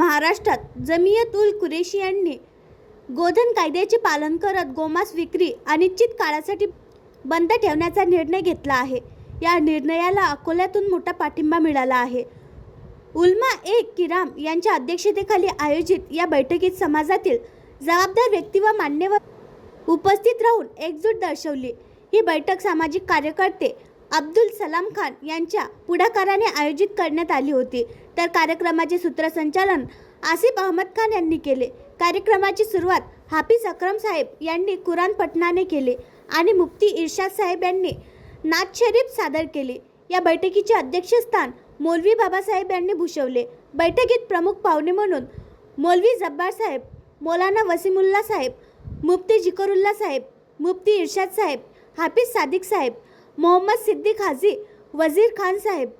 महाराष्ट्रात जमियत उल कुरेशी यांनी गोधन कायद्याचे पालन करत गोमांस विक्री अनिश्चित काळासाठी बंद ठेवण्याचा निर्णय घेतला आहे. या निर्णयाला अकोल्यातून मोठा पाठिंबा मिळाला आहे. उल्मा ए किराम यांच्या अध्यक्षतेखाली आयोजित या बैठकीत समाजातील जबाबदार व्यक्ती व मान्यवर उपस्थित राहून एकजूट दर्शवली. ही बैठक सामाजिक कार्यकर्ते अब्दुल सलाम खान यांच्या पुढाकाराने आयोजित करण्यात आली होती. तर कार्यक्रमाचे सूत्रसंचालन आसिफ अहमद खान यांनी केले. कार्यक्रमाची सुरुवात हाफिज अक्रम साहेब यांनी कुराण पठणाने केले आणि मुफ्ती इर्शाद साहेब यांनी नाथ शरीफ सादर केले. या बैठकीचे अध्यक्षस्थान मौलवी बाबासाहेब यांनी भूषवले. बैठकीत प्रमुख पाहुणे म्हणून मौलवी जब्बार साहेब मौलाना वसीमुल्ला साहेब मुफ्ती जिकरुल्ला साहेब मुफ्ती इर्शाद साहेब हाफिज सादिक साहेब मोहम्मद सिद्दीक हाजी वजीर खान साहेब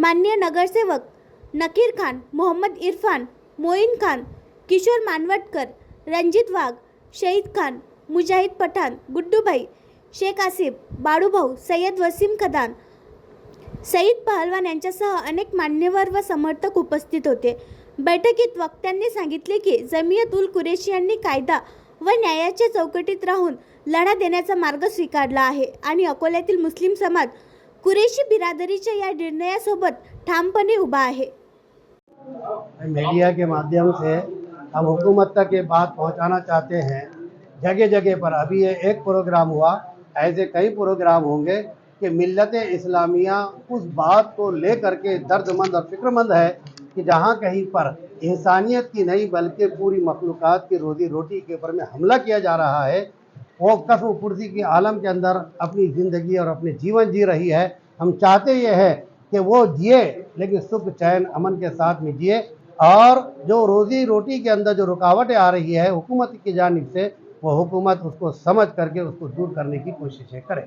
मान्य नगरसेवक नकीर खान मोहम्मद इरफान मोईन खान किशोर मानवटकर रणजित वाघ शहीद खान मुजाहिद पठाण गुड्डूभाई शेख आसिफ बाळूभाऊ सय्यद वसीम खदान सईद पहलवान यांच्यासह अनेक मान्यवर व समर्थक उपस्थित होते. बैठकीत वक्त्यांनी सांगितले की जमियत उल कुरेशी यांनी कायदा व न्यायाच्या चौकटीत राहून लढा देण्याचा मार्ग स्वीकारला आहे. आणि अकोल्यातील मुस्लिम समाज कुरेशी बिरादरीच्या या निर्णयासोबत ठामपणे उभा आहे. मीडिया के माध्यम से हम हुकूमत तक ये बात पहुंचाना चाहते हैं. जगह जगह पर अभी ये एक प्रोग्राम हुआ. ऐसे कई प्रोग्राम होंगे कि मिलत इस्लामिया उस बात को ले करके दर्दमंद और फिक्रमंद है कि जहाँ कहीं पर इंसानियत की नहीं, बल्कि पूरी मखलूक़ात की रोजी रोटी के ऊपर में हमला किया जा रहा है, वो कसम पुरसी के आलम के अंदर अपनी ज़िंदगी और अपने जीवन जी रही है। हम चाहते ये है कि वो जिए, लेकिन सुख चैन अमन के साथ में जिए। और जो रोज़ी रोटी के अंदर जो रुकावटें आ रही है, हुकूमत की जानब से वो हुकूमत उसको समझ करके उसको दूर करने की कोशिशें करे।